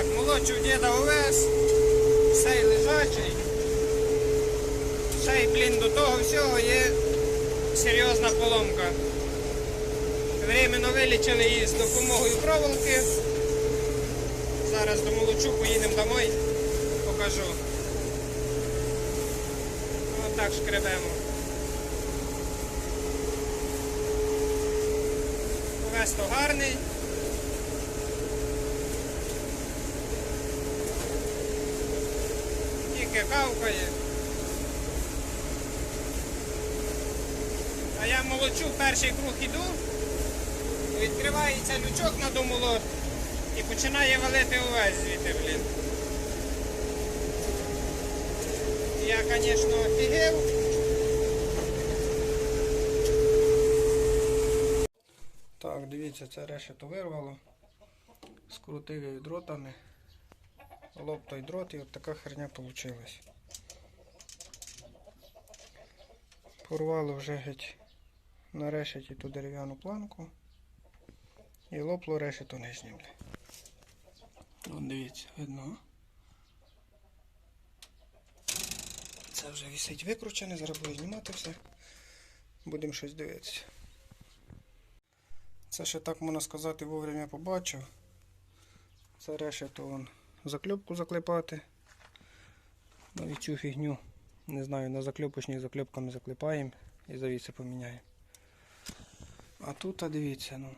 Так, молодший діда увез, цей лежачий. Ще й, блін, до того всього є серйозна поломка. Временно вилічили її з допомогою проволоки. Зараз домолочу, поїдемо домой, покажу. Отак шкребемо. Весь то гарний. Тільки кавкає. А я молочу, перший круг іду, відкривається лючок на домолот і починає валити увесь звідти, блін. Я, звісно, офігел. Так, дивіться, це решето вирвало. Скрутив її дротами. Лоб той дрот і от така херня вийшла. Порвало вже геть на решеті ту дерев'яну планку. І лопло решето нижнє. Вон дивіться, видно. Це вже висить викручене, зараз буду знімати все. Будемо щось дивитися. Це ще так можна сказати вовремя побачив. Це решето вон закльопку заклепати. Ну цю фігню, не знаю, на закльопочні закльопками заклепаємо і завіси поміняємо. А тут, а дивіться, ну.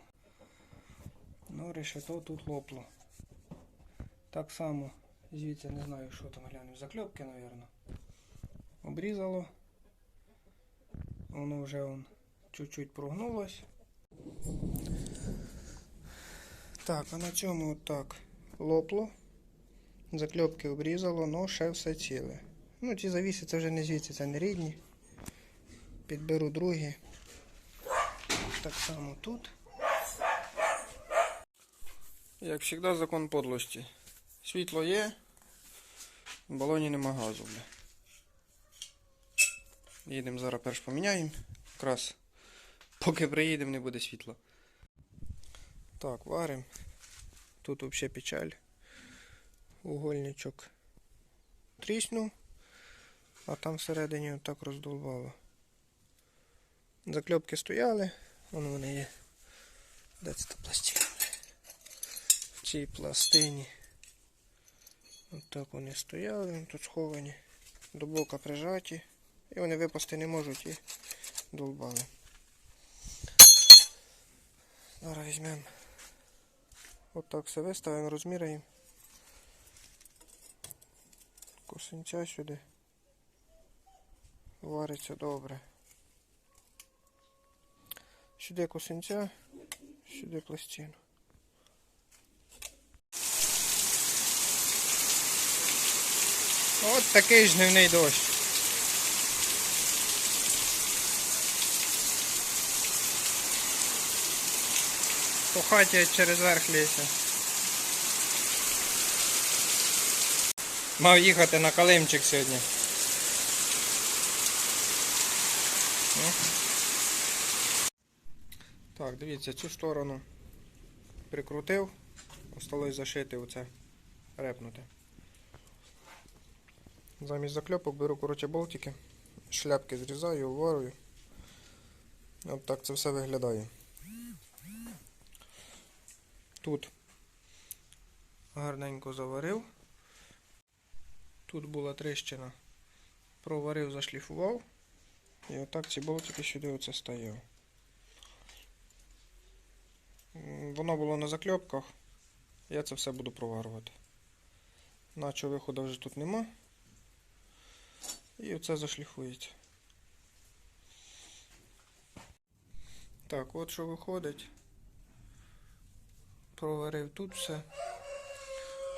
Ну, решето тут лопло. Так само, звідси не знаю, що там глянув. Закльопки, мабуть. Обрізало. Воно вже он чуть-чуть прогнулось. Так, а на цьому так лопло. Закльопки обрізало, но ще все ціле. Ну, ці завіси це вже не звідси, це не рідні. Підберу другі. Так само тут. Як завжди, закон подлості. Світло є, в балоні нема газу. Їдемо зараз перш поміняємо. Якраз поки приїдемо, не буде світла. Так, варимо. Тут взагалі печаль. Угольничок тріснув, а там всередині отак роздолбало. Закльопки стояли, вон вони є. Де це та? В цій пластині. Отак вони стояли, тут сховані, до бока прижаті. І вони випасти не можуть і долбали. Зараз візьмемо. Отак все виставимо, розміряємо. Косинця сюди. Вариться добре. Сюди косинця, сюди пластину. От такий жнивний дощ. По хаті через верх ліся. Мав їхати на Калимчик сьогодні. Ну. Так, дивіться, цю сторону прикрутив, осталось зашити оце, репнути. Замість закльопок беру коротше болтики, шляпки зрізаю, уварую. От так це все виглядає. Тут гарненько заварив. Тут була тріщина. Проварив, зашліфував. І отак ці болтики сюди оце стаяв. М, Воно було на закльопках. Я це все буду проварювати. Наче виходу вже тут нема. І оце зашліфується. Так, от що виходить. Проварив тут все.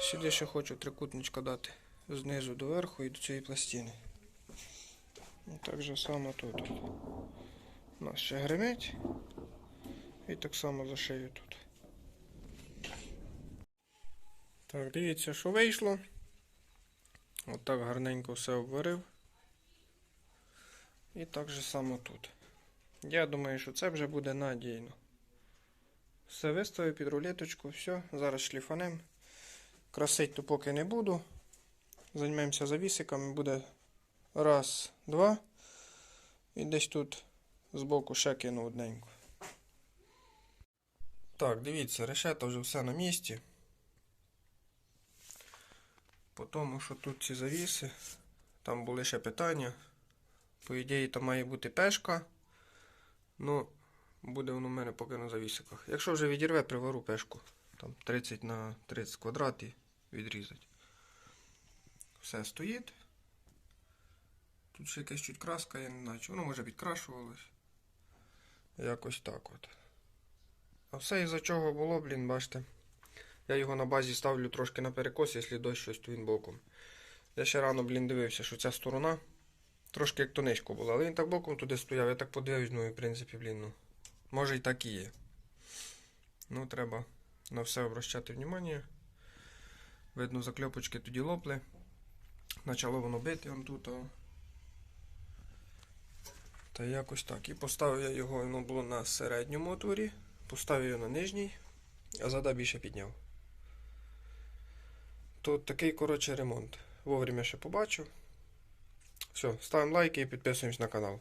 Сюди ще хочу трикутничка дати знизу до верху і до цієї пластини. І так же само тут. У нас ще гримить. І так само зашию тут. Так, дивіться, що вийшло. Отак гарненько все обварив. І так же само тут. Я думаю, що це вже буде надійно. Все виставив під рулеточку, все, зараз шліфанем Красить то поки не буду. Займемося завісиками. Буде раз, два. І десь тут збоку ще кину одненьку. Так, дивіться, решета вже все на місці. По тому, що тут ці завіси, там були ще питання. По ідеї, там має бути пешка. Ну, буде воно в мене поки на завісиках. Якщо вже відірве, привару пешку. Там 30 на 30 квадратів відрізати. Все стоїть. Тут ще якась чуть краска, я не знаю, воно може підкрашувалось. Якось так от. А все із-за чого було, блін, бачите. Я його на базі ставлю трошки на перекос, якщо дощ щось, то він боком. Я ще рано, блін, дивився, що ця сторона трошки як тонечко була, але він так боком туди стояв, я так подивився, ну і в принципі, блін, ну. Може і так і є. Ну, треба на все обращати внимание. Видно, закльопочки тоді лопли. Почало воно бити он тут. Та якось так. І поставив я його, воно було на середньому отворі. Поставив його на нижній, а зада більше підняв. То такий, коротше, ремонт. Вовремя ще побачив. Все, ставимо лайки і підписуємось на канал.